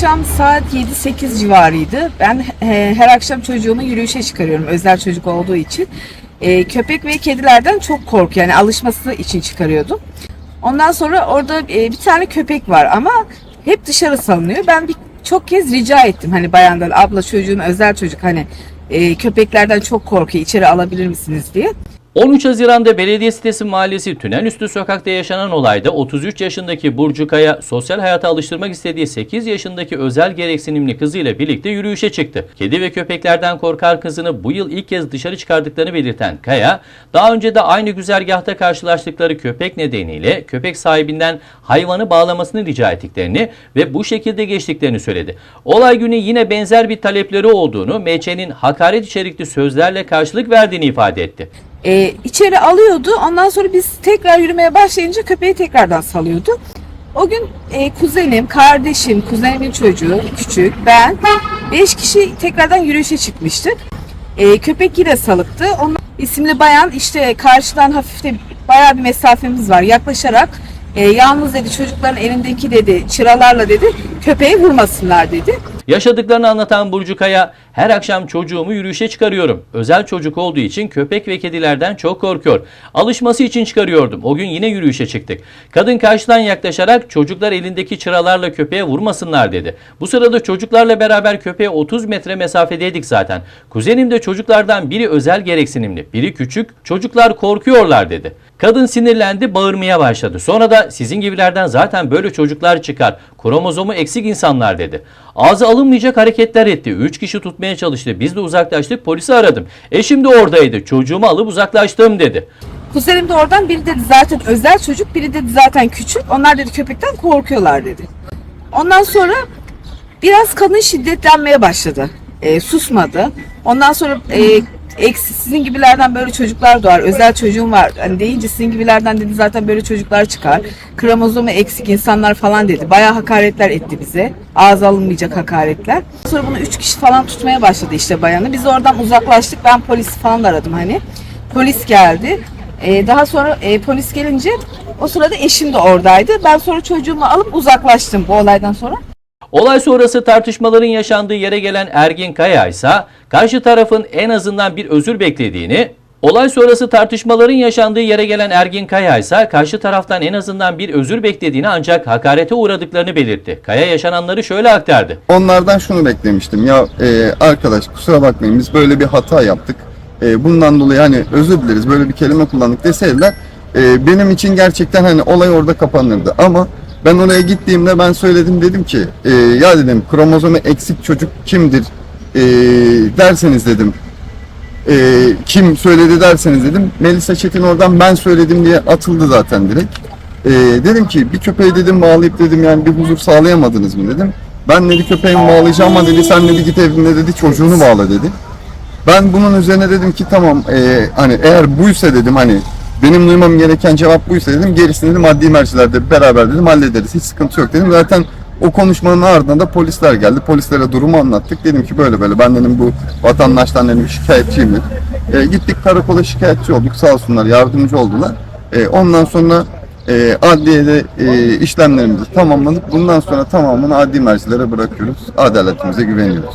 akşam saat 7-8 civarıydı. Ben e, her akşam çocuğumu yürüyüşe çıkarıyorum özel çocuk olduğu için. E, köpek ve kedilerden çok korku yani alışması için çıkarıyordum. Ondan sonra orada e, bir tane köpek var ama hep dışarı salınıyor. Ben bir çok kez rica ettim hani bayandan abla çocuğun özel çocuk hani e, köpeklerden çok korkuyor içeri alabilir misiniz diye. 13 Haziran'da belediye sitesi mahallesi Tünelüstü sokakta yaşanan olayda 33 yaşındaki Burcu Kaya sosyal hayata alıştırmak istediği 8 yaşındaki özel gereksinimli kızıyla birlikte yürüyüşe çıktı. Kedi ve köpeklerden korkar kızını bu yıl ilk kez dışarı çıkardıklarını belirten Kaya, daha önce de aynı güzergahta karşılaştıkları köpek nedeniyle köpek sahibinden hayvanı bağlamasını rica ettiklerini ve bu şekilde geçtiklerini söyledi. Olay günü yine benzer bir talepleri olduğunu, MÇ'nin hakaret içerikli sözlerle karşılık verdiğini ifade etti. E, içeri alıyordu. Ondan sonra biz tekrar yürümeye başlayınca köpeği tekrardan salıyordu. O gün e, kuzenim, kardeşim, kuzenimin çocuğu, küçük, ben, beş kişi tekrardan yürüyüşe çıkmıştık. E, köpek yine salıktı. Onun isimli bayan işte karşıdan hafif de bayağı bir mesafemiz var. Yaklaşarak e, yalnız dedi çocukların elindeki dedi çıralarla dedi köpeği vurmasınlar dedi. Yaşadıklarını anlatan Burcu Kaya, her akşam çocuğumu yürüyüşe çıkarıyorum. Özel çocuk olduğu için köpek ve kedilerden çok korkuyor. Alışması için çıkarıyordum. O gün yine yürüyüşe çıktık. Kadın karşıdan yaklaşarak çocuklar elindeki çıralarla köpeğe vurmasınlar dedi. Bu sırada çocuklarla beraber köpeğe 30 metre mesafedeydik zaten. Kuzenim de çocuklardan biri özel gereksinimli, biri küçük. Çocuklar korkuyorlar dedi. Kadın sinirlendi, bağırmaya başladı. Sonra da sizin gibilerden zaten böyle çocuklar çıkar. Kromozomu eksik insanlar dedi. Ağzı alınmayacak hareketler etti. Üç kişi tutmaya çalıştı. Biz de uzaklaştık. Polisi aradım. Eşim de oradaydı. Çocuğumu alıp uzaklaştım dedi. Kuzenim de oradan biri dedi zaten özel çocuk, biri dedi zaten küçük. Onlar dedi köpekten korkuyorlar dedi. Ondan sonra biraz kadın şiddetlenmeye başladı. E, susmadı. Ondan sonra e, eksi sizin gibilerden böyle çocuklar doğar. Özel çocuğum var. Hani deyince sizin gibilerden dedi zaten böyle çocuklar çıkar. Kromozomu eksik insanlar falan dedi. Bayağı hakaretler etti bize. Ağız alınmayacak hakaretler. Sonra bunu üç kişi falan tutmaya başladı işte bayanı. Biz oradan uzaklaştık. Ben polisi falan aradım hani. Polis geldi. Ee, daha sonra e, polis gelince o sırada eşim de oradaydı. Ben sonra çocuğumu alıp uzaklaştım bu olaydan sonra. Olay sonrası tartışmaların yaşandığı yere gelen Ergin Kaya ise karşı tarafın en azından bir özür beklediğini, olay sonrası tartışmaların yaşandığı yere gelen Ergin Kaya ise karşı taraftan en azından bir özür beklediğini ancak hakarete uğradıklarını belirtti. Kaya yaşananları şöyle aktardı. Onlardan şunu beklemiştim. Ya e, arkadaş kusura bakmayın biz böyle bir hata yaptık. E, bundan dolayı hani özür dileriz böyle bir kelime kullandık deseydiler e, benim için gerçekten hani olay orada kapanırdı. Ama ben oraya gittiğimde ben söyledim dedim ki e, ya dedim kromozomu eksik çocuk kimdir e, derseniz dedim e, kim söyledi derseniz dedim Melisa Çetin oradan ben söyledim diye atıldı zaten direkt. E, dedim ki bir köpeği dedim bağlayıp dedim yani bir huzur sağlayamadınız mı dedim. Ben dedi köpeğimi bağlayacağım ama dedi sen dedi git evinde dedi çocuğunu bağla dedi. Ben bunun üzerine dedim ki tamam e, hani eğer buysa dedim hani benim duymam gereken cevap buysa dedim gerisini dedim adli mercilerde beraber dedim hallederiz hiç sıkıntı yok dedim. Zaten o konuşmanın ardından da polisler geldi. Polislere durumu anlattık. Dedim ki böyle böyle ben dedim bu vatandaştan dedim şikayetçiyim dedim. E, gittik karakola şikayetçi olduk sağ olsunlar yardımcı oldular. E, ondan sonra e, adliyede e, işlemlerimizi tamamladık. Bundan sonra tamamını adli mercilere bırakıyoruz. Adaletimize güveniyoruz.